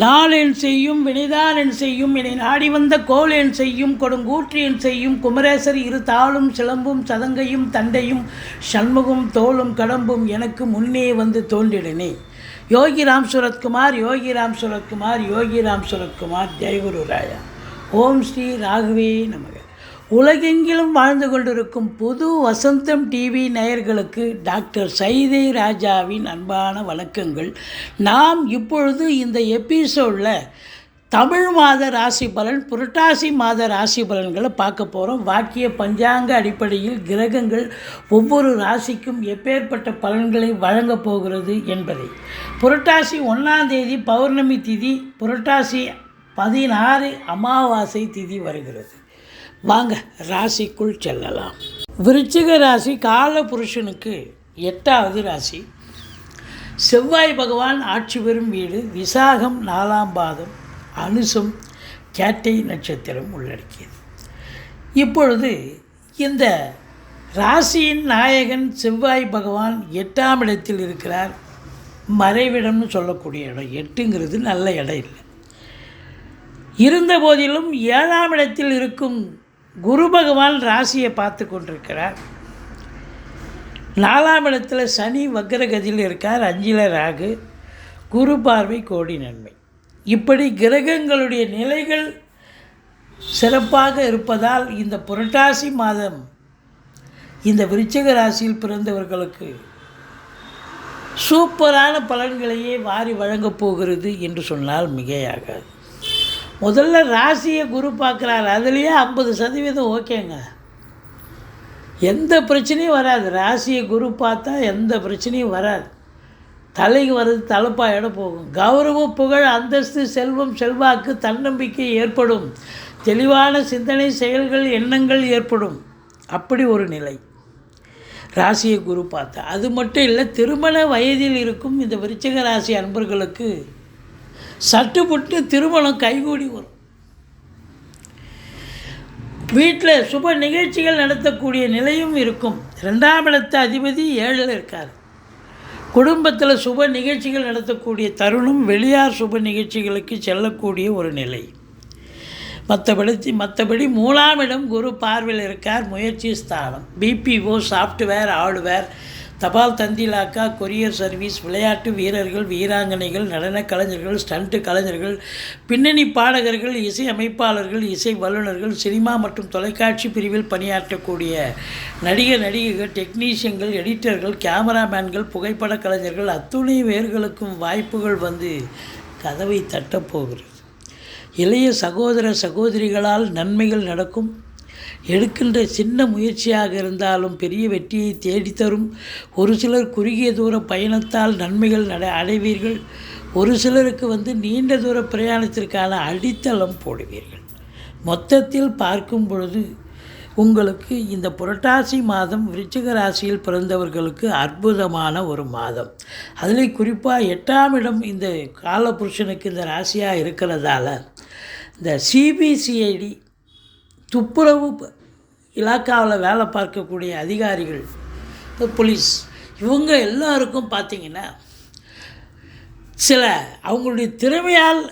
நாளேன் செய்யும் வினைதாரன் செய்யும் என்னை நாடி வந்த கோலென் செய்யும் கொடுங்கூற்றியன் செய்யும் குமரேசர் இரு தாளும் சிலம்பும் சதங்கையும் தண்டையும் சண்முகம் தோளும் கடம்பும் எனக்கு முன்னே வந்து தோன்றிடனே. யோகி ராம் சுரத்குமார் யோகி ராம் சுரத்குமார் யோகி ராம் சுரத்குமார் ஜெயகுரு ராயா. ஓம் ஸ்ரீ ராகவே நமக. உலகெங்கிலும் வாழ்ந்து கொண்டிருக்கும் புது வசந்தம் டிவி நேயர்களுக்கு டாக்டர் சைதை ராஜாவின் அன்பான வணக்கங்கள். நாம் இப்பொழுது இந்த எபிசோடில் தமிழ் மாத ராசி பலன் புரட்டாசி மாத ராசி பலன்களை பார்க்க போகிறோம் வாக்கிய பஞ்சாங்க அடிப்படையில் கிரகங்கள் ஒவ்வொரு ராசிக்கும் எப்பேற்பட்ட பலன்களை வழங்கப் போகிறது என்பதை. புரட்டாசி ஒன்றாம் தேதி பௌர்ணமி திதி புரட்டாசி பதினாறு அமாவாசை திதி வருகிறது. வாங்க ராசிக்குள் செல்லலாம். விருச்சிக ராசி கால புருஷனுக்கு எட்டாவது ராசி. செவ்வாய் பகவான் ஆட்சி பெறும் வீடு விசாகம் நாலாம் பாதம் அனுசம் கேட்டை நட்சத்திரம் உள்ளடக்கியது. இப்பொழுது இந்த ராசியின் நாயகன் செவ்வாய் பகவான் எட்டாம் இடத்தில் இருக்கிறார். மறைவிடம்னு சொல்லக்கூடிய இடம் எட்டுங்கிறது நல்ல இடம் இல்லை. இருந்த போதிலும் ஏழாம் இடத்தில் இருக்கும் குரு பகவான் ராசியை பார்த்து கொண்டிருக்கிறார். நாலாம் இடத்துல சனி வக்ரகதியில் இருக்கார் அஞ்சில ராகு குரு பார்வை கோடி நன்மை. இப்படி கிரகங்களுடைய நிலைகள் சிறப்பாக இருப்பதால் இந்த புரட்டாசி மாதம் இந்த விருச்சக ராசியில் பிறந்தவர்களுக்கு சூப்பரான பலன்களையே வாரி வழங்கப் போகிறது என்று சொன்னால் மிகையாகாது. முதல்ல ராசியை குரு பார்க்குறாரு. அதுலேயே ஐம்பது சதவீதம் ஓகேங்க. எந்த பிரச்சனையும் வராது. ராசியை குரு பார்த்தா எந்த பிரச்சனையும் வராது. தலைக்கு வர்றது இடம் போகும். கௌரவம் புகழ் அந்தஸ்து செல்வம் செல்வாக்கு தன்னம்பிக்கை ஏற்படும். தெளிவான சிந்தனை செயல்கள் எண்ணங்கள் ஏற்படும். அப்படி ஒரு நிலை. ராசியை குரு பார்த்தா. அது மட்டும் இல்லை திருமண வயதில் இருக்கும் இந்த விருச்சிக ராசி அன்பர்களுக்கு சட்டுப்பட்டு திருமணம் கைகூடி வரும். வீட்டில் சுப நிகழ்ச்சிகள் நடத்தக்கூடிய நிலையும் இருக்கும். ரெண்டாம் இடத்து அதிபதி ஏழில் இருக்கார். குடும்பத்தில் சுப நிகழ்ச்சிகள் நடத்தக்கூடிய தருணம் வெளியார் சுப நிகழ்ச்சிகளுக்கு செல்லக்கூடிய ஒரு நிலை. மற்றபடி மற்றபடி மூணாம் இடம் குரு பார்வையில் இருக்கார். முயற்சி ஸ்தானம். பிபிஓ சாஃப்ட்வேர் ஹார்ட்வேர் தபால் தந்திலாக்கா கொரியர் சர்வீஸ் விளையாட்டு வீரர்கள் வீராங்கனைகள் நடன கலைஞர்கள் ஸ்டண்ட்டு கலைஞர்கள் பின்னணி பாடகர்கள் இசை அமைப்பாளர்கள் இசை வல்லுநர்கள் சினிமா மற்றும் தொலைக்காட்சி பிரிவில் பணியாற்றக்கூடிய நடிகர் நடிகைகள் டெக்னீஷியன்கள் எடிட்டர்கள் கேமராமேன்கள் புகைப்பட கலைஞர்கள் அத்துணை பேர்களுக்கும் வாய்ப்புகள் வந்து கதவை தட்டப்போகிறது இளைய சகோதர சகோதரிகளால் நன்மைகள் நடக்கும். எடுக்கின்ற சின்ன முயற்சியாக இருந்தாலும் பெரிய வெற்றியை தேடித்தரும். ஒரு சிலர் குறுகிய தூர பயணத்தால் நன்மைகள் நட அடைவீர்கள். ஒரு சிலருக்கு வந்து நீண்ட தூர பிரயாணத்திற்கான அடித்தளம் போடுவீர்கள். மொத்தத்தில் பார்க்கும் பொழுது உங்களுக்கு இந்த புரட்டாசி மாதம் விருச்சிக ராசியில் பிறந்தவர்களுக்கு அற்புதமான ஒரு மாதம். அதில் குறிப்பாக எட்டாம் இடம் இந்த காலபுருஷனுக்கு இந்த ராசியாக இருக்கிறதால இந்த சிபிசிஐடி துப்புரவு இலாக்காவில் வேலை பார்க்கக்கூடிய அதிகாரிகள் போலீஸ் இவங்க எல்லாருக்கும் பார்த்திங்கன்னா சில அவங்களுடைய திறமையால்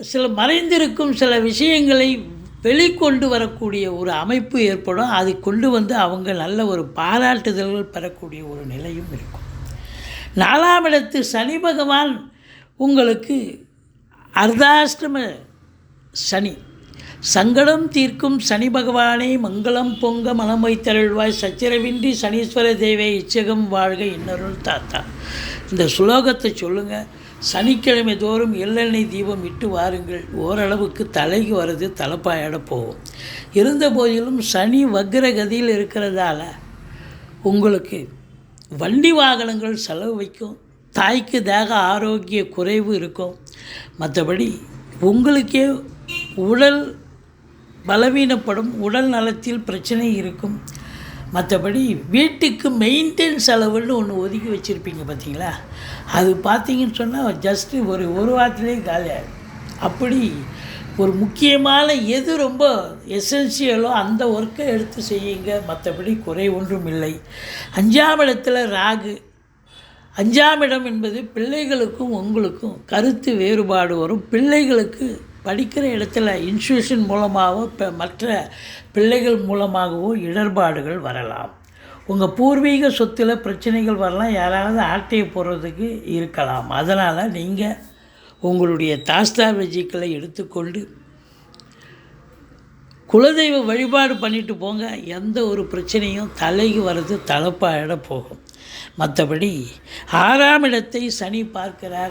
சில மறைந்திருக்கும் சில விஷயங்களை வெளிக்கொண்டு வரக்கூடிய ஒரு அமைப்பு ஏற்படும். அதை கொண்டு வந்து அவங்க நல்ல ஒரு பாராட்டுதல்கள் பெறக்கூடிய ஒரு நிலையும் இருக்கும். நாலாம் இடத்து சனி பகவான் உங்களுக்கு அர்த்தாஷ்டம சனி சங்கடம் தீர்க்கும் சனி பகவானை மங்களம் பொங்க மனம் வைத்தருள்வாய். சச்சிரவின்றி சனீஸ்வர தேவை இச்சகம் வாழ்க இன்னொருள் தாத்தா. இந்த சுலோகத்தை சொல்லுங்கள் சனிக்கிழமை தோறும் எள்ளெண்ணெய் தீபம் இட்டு வாருங்கள். ஓரளவுக்கு தலைக்கு வர்றது தலைப்பாயாட போகும். இருந்த போதிலும் சனி வக்ரகதியில் இருக்கிறதால உங்களுக்கு வண்டி வாகனங்கள் செலவு வைக்கும். தாய்க்கு தேக ஆரோக்கிய குறைவு இருக்கும். மற்றபடி உங்களுக்கே உடல் பலவீனப்படும் உடல் நலத்தில் பிரச்சனை இருக்கும். மற்றபடி வீட்டுக்கு மெயின்டெனன்ஸ் செலவுன்னு ஒன்று ஒதுக்கி வச்சுருப்பீங்க பார்த்தீங்களா அது பார்த்தீங்கன்னு சொன்னால் ஜஸ்ட்டு ஒரு ஒரு வாரத்துலேயே காலியாகும் அப்படி ஒரு முக்கியமான எது ரொம்ப எசென்சியலோ அந்த ஒர்க்கை எடுத்து செய்யுங்க. மற்றபடி குறை ஒன்றும் இல்லை. அஞ்சாம் இடத்துல ராகு. அஞ்சாம் இடம் என்பது பிள்ளைகளுக்கும் உங்களுக்கும் கருத்து வேறுபாடு வரும். பிள்ளைகளுக்கு படிக்கிற இடத்துல இன்ஸ்டியூஷன் மூலமாகவோ இப்போ மற்ற பிள்ளைகள் மூலமாகவோ இடர்பாடுகள் வரலாம். உங்கள் பூர்வீக சொத்தில் பிரச்சனைகள் வரலாம். யாராவது ஆட்டையை போடுறதுக்கு இருக்கலாம். அதனால் நீங்கள் உங்களுடைய தாஸ்தா வெஜிக்களை எடுத்துக்கொண்டு குலதெய்வ வழிபாடு பண்ணிட்டு போங்க. எந்த ஒரு பிரச்சனையும் தலைக்கு வர்றது தலைப்பாயிட போகும். மற்றபடி ஆறாம் இடத்தை சனி பார்க்கிறார்.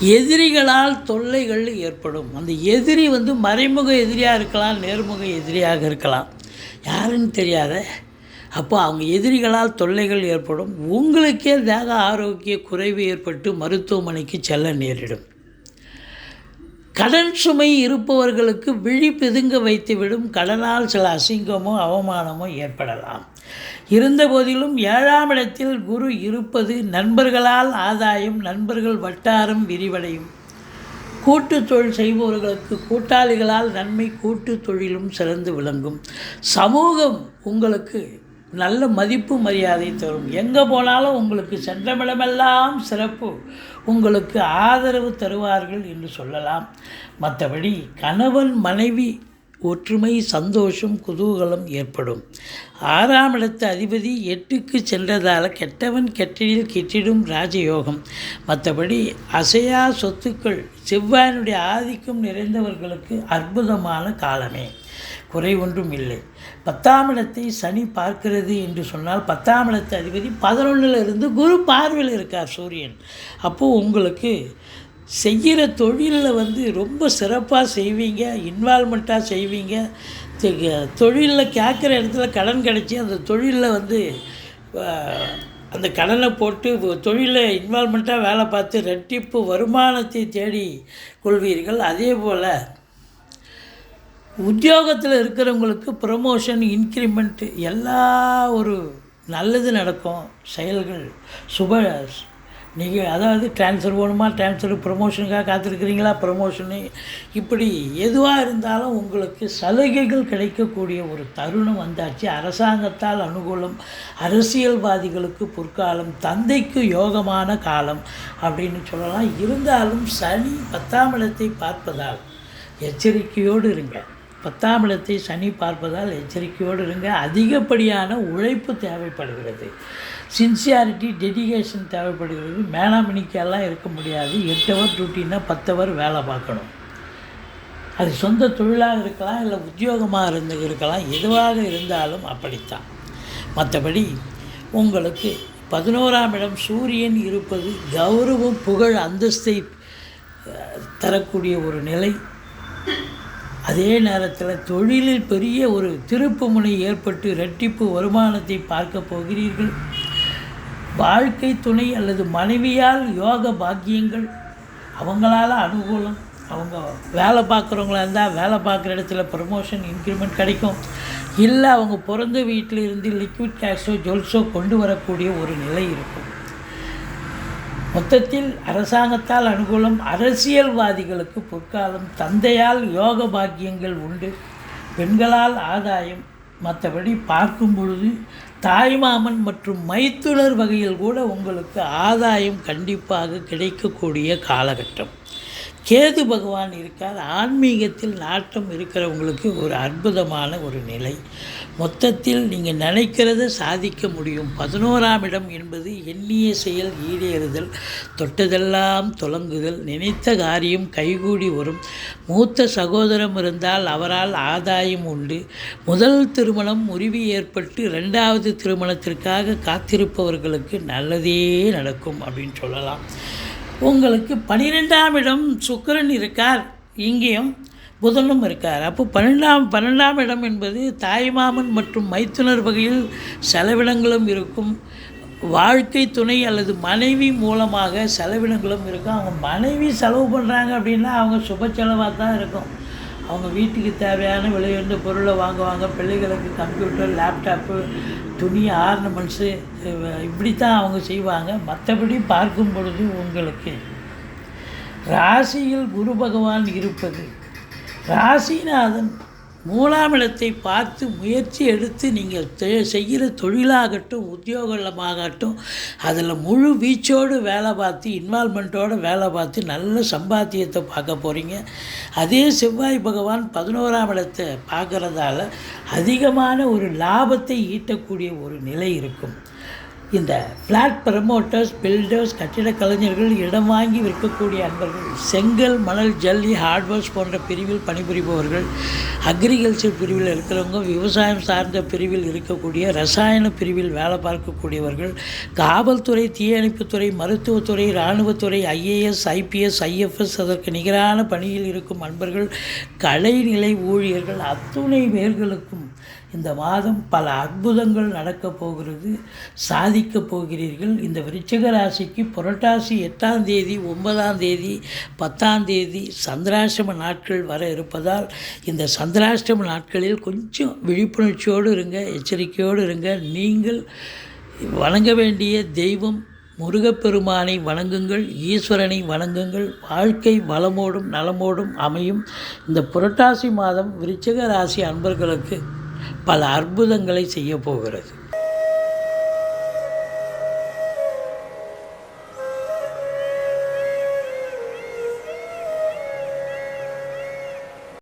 எதிரிகளால் தொல்லைகள் ஏற்படும். அந்த எதிரி வந்து மறைமுக எதிரியாக இருக்கலாம் நேர்முக எதிரியாக இருக்கலாம். யாருன்னு தெரியாத? அப்போ அவங்க எதிரிகளால் தொல்லைகள் ஏற்படும். உங்களுக்கே தேக ஆரோக்கிய குறைவு ஏற்பட்டு மருத்துவமனைக்கு செல்ல நேரிடும். கடன் சுமை இருப்பவர்களுக்கு விழி பிதுங்க வைத்துவிடும். கடனால் சில அசிங்கமோ அவமானமோ ஏற்படலாம். இருந்தபோதிலும் ஏழாம் இடத்தில் குரு இருப்பது நண்பர்களால் ஆதாயம் நண்பர்கள் வட்டாரம் விரிவடையும். கூட்டு தொழில் செய்பவர்களுக்கு கூட்டாளிகளால் நன்மை கூட்டு தொழிலும் சிறந்து விளங்கும். சமூகம் உங்களுக்கு நல்ல மதிப்பு மரியாதை தரும். எங்கே போனாலும் உங்களுக்கு சென்றமிடமெல்லாம் சிறப்பு உங்களுக்கு ஆதரவு தருவார்கள் என்று சொல்லலாம். மற்றபடி கணவன் மனைவி ஒற்றுமை சந்தோஷம் குதூகலம் ஏற்படும். ஆறாம் இடத்து அதிபதி எட்டுக்கு சென்றதால் கெட்டவன் கெட்டிடில் கெட்டிடும் ராஜயோகம். மற்றபடி அசையா சொத்துக்கள் செவ்வாயினுடைய ஆதிக்கம் நிறைந்தவர்களுக்கு அற்புதமான காலமே. குறை ஒன்றும் இல்லை. பத்தாம் இடத்தை சனி பார்க்கிறது என்று சொன்னால் பத்தாம் இடத்து அதிபதி பதினொன்றில் இருந்து குரு பார்வையில் இருக்கார் சூரியன். அப்போது உங்களுக்கு செய்கிற தொழிலில் வந்து ரொம்ப சிறப்பாக செய்வீங்க இன்வால்மெண்ட்டாக செய்வீங்க. தொழிலில் கேட்குற இடத்துல கடன் கிடச்சி அந்த தொழிலில் வந்து அந்த கடனை போட்டு தொழிலில் இன்வால்மெண்ட்டாக வேலை பார்த்து ரெட்டிப்பு வருமானத்தை தேடி கொள்வீர்கள். அதே போல் உத்தியோகத்தில் இருக்கிறவங்களுக்கு ப்ரமோஷன் இன்க்ரிமெண்ட் எல்லா ஒரு நல்லது நடக்கும். செயல்கள் சுப நீங்கள் அதாவது ட்ரான்ஸ்ஃபர் வேணுமா? ட்ரான்ஸ்ஃபர் ப்ரொமோஷனுக்காக காத்திருக்கிறீங்களா? ப்ரொமோஷனு இப்படி எதுவாக இருந்தாலும் உங்களுக்கு சலுகைகள் கிடைக்கக்கூடிய ஒரு தருணம் வந்தாச்சு. அரசாங்கத்தால் அனுகூலம் அரசியல்வாதிகளுக்கு பொற்காலம் தந்தைக்கு யோகமான காலம் அப்படின்னு சொல்லலாம். இருந்தாலும் சனி பத்தாம் இடத்தை பார்ப்பதால் எச்சரிக்கையோடு இருங்க. பத்தாம் இடத்தை சனி பார்ப்பதால் எச்சரிக்கையோடு இருங்க. அதிகப்படியான உழைப்பு தேவைப்படுகிறது. சின்சியாரிட்டி டெடிகேஷன் தேவைப்படுகிறது. மேனாமணிக்கெல்லாம் இருக்க முடியாது. எட்டு ஹவர் டியூட்டின்னா பத்து ஹவர் வேலை பார்க்கணும். அது சொந்த தொழிலாக இருக்கலாம் இல்லை உத்தியோகமாக இருந்து இருக்கலாம். எதுவாக இருந்தாலும் அப்படித்தான். மற்றபடி உங்களுக்கு பதினோராம் இடம் சூரியன் இருப்பது கௌரவம் புகழ் அந்தஸ்தை தரக்கூடிய ஒரு நிலை. அதே நேரத்தில் தொழிலில் பெரிய ஒரு திருப்பு முனை ஏற்பட்டு இரட்டிப்பு வருமானத்தை பார்க்க போகிறீர்கள். வாழ்க்கை துணை அல்லது மனைவியால் யோக பாக்கியங்கள் அவங்களால அனுகூலம். அவங்க வேலை பார்க்குறவங்களா இருந்தால் வேலை பார்க்குற இடத்துல ப்ரமோஷன் இன்க்ரிமெண்ட் கிடைக்கும். இல்லை அவங்க பிறந்த வீட்டில் இருந்து லிக்விட் கேஷோ ஜுவல்ஸோ கொண்டு வரக்கூடிய ஒரு நிலை இருக்கும். மொத்தத்தில் அரசாங்கத்தால் அனுகூலம் அரசியல்வாதிகளுக்கு பொற்காலம் தந்தையால் யோக பாக்கியங்கள் உண்டு. பெண்களால் ஆதாயம். மற்றபடி பார்க்கும் பொழுது தாய்மாமன் மற்றும் மைத்துனர் வகையில் கூட உங்களுக்கு ஆதாயம் கண்டிப்பாக கிடைக்கக்கூடிய காலகட்டம். கேது பகவான் இருக்கார். ஆன்மீகத்தில் நாட்டம் இருக்கிறவங்களுக்கு ஒரு அற்புதமான ஒரு நிலை. மொத்தத்தில் நீங்கள் நினைக்கிறத சாதிக்க முடியும். பதினோராம் இடம் என்பது எண்ணிய செயல் ஈடேறுதல் தொட்டதெல்லாம் தொடங்குதல் நினைத்த காரியம் கைகூடி வரும். மூத்த சகோதரம் இருந்தால் அவரால் ஆதாயம் உண்டு. முதல் திருமணம் முறிவு ஏற்பட்டு ரெண்டாவது திருமணத்திற்காக காத்திருப்பவர்களுக்கு நல்லதே நடக்கும் அப்படின்னு சொல்லலாம். உங்களுக்கு பன்னிரெண்டாம் இடம் சுக்கிரன் இருக்கார். இங்கேயும் புதனும் இருக்கார். அப்போ பன்னெண்டாம் பன்னெண்டாம் இடம் என்பது தாய்மாமன் மற்றும் மைத்துனர் வகையில் செலவினங்களும் இருக்கும். வாழ்க்கை துணை அல்லது மனைவி மூலமாக செலவினங்களும் இருக்கும். அவங்க மனைவி செலவு பண்ணுறாங்க அப்படின்னா அவங்க சுப செலவாக தான் இருக்கும். அவங்க வீட்டுக்கு தேவையான விலையுண்டு பொருளை வாங்குவாங்க. பிள்ளைகளுக்கு கம்ப்யூட்டர் லேப்டாப்பு துணி ஆர்னமெண்ட்ஸு இப்படி தான் அவங்க செய்வாங்க. மற்றபடி பார்க்கும் பொழுது உங்களுக்கு ராசியில் குரு பகவான் இருப்பது. ராசிநாதன் மூலாம் இடத்தை பார்த்து முயற்சி எடுத்து நீங்கள் செய்கிற தொழிலாகட்டும் உத்தியோகமாகட்டும் அதில் முழு வீச்சோடு வேலை பார்த்து இன்வால்மெண்ட்டோடு வேலை பார்த்து நல்ல சம்பாத்தியத்தை பார்க்க போகிறீங்க அதே செவ்வாய் பகவான் பதினோராம் இடத்தை பார்க்குறதால அதிகமான ஒரு லாபத்தை ஈட்டக்கூடிய ஒரு நிலை இருக்கும். இந்த ஃப்ளாட் ப்ரமோட்டர்ஸ் பில்டர்ஸ் கட்டிட கலைஞர்கள் இடம் வாங்கி விற்கக்கூடிய அன்பர்கள் செங்கல் மணல் ஜல்லி ஹார்ட்வேர்ஸ் போன்ற பிரிவில் பணிபுரிபவர்கள் அக்ரிகல்ச்சர் பிரிவில் இருக்கிறவங்க விவசாயம் சார்ந்த பிரிவில் இருக்கக்கூடிய ரசாயன பிரிவில் வேலை பார்க்கக்கூடியவர்கள் காவல்துறை தீயணைப்புத்துறை மருத்துவத்துறை இராணுவத்துறை ஐஏஎஸ் ஐபிஎஸ் ஐஎஃப்எஸ் அதற்கு நிகரான பணியில் இருக்கும் அன்பர்கள் கலைநிலை ஊழியர்கள் அத்துணை பேர்களுக்கும் இந்த மாதம் பல அற்புதங்கள் நடக்கப் போகிறது சாதிக்கப் போகிறீர்கள். இந்த விருச்சிக ராசிக்கு புரட்டாசி எட்டாம் தேதி ஒன்பதாம் தேதி பத்தாம் தேதி சந்திராஷ்டம நாட்கள் வர இருப்பதால் இந்த சந்திராஷ்டம நாட்களில் கொஞ்சம் விழிப்புணர்ச்சியோடு இருங்க எச்சரிக்கையோடு இருங்க. நீங்கள் வணங்க வேண்டிய தெய்வம் முருகப்பெருமானை வணங்குங்கள் ஈஸ்வரனை வணங்குங்கள். வாழ்க்கை வளமோடும் நலமோடும் அமையும். இந்த புரட்டாசி மாதம் விருச்சிக ராசி அன்பர்களுக்கு பல அற்புதங்களை செய்ய போகிறது.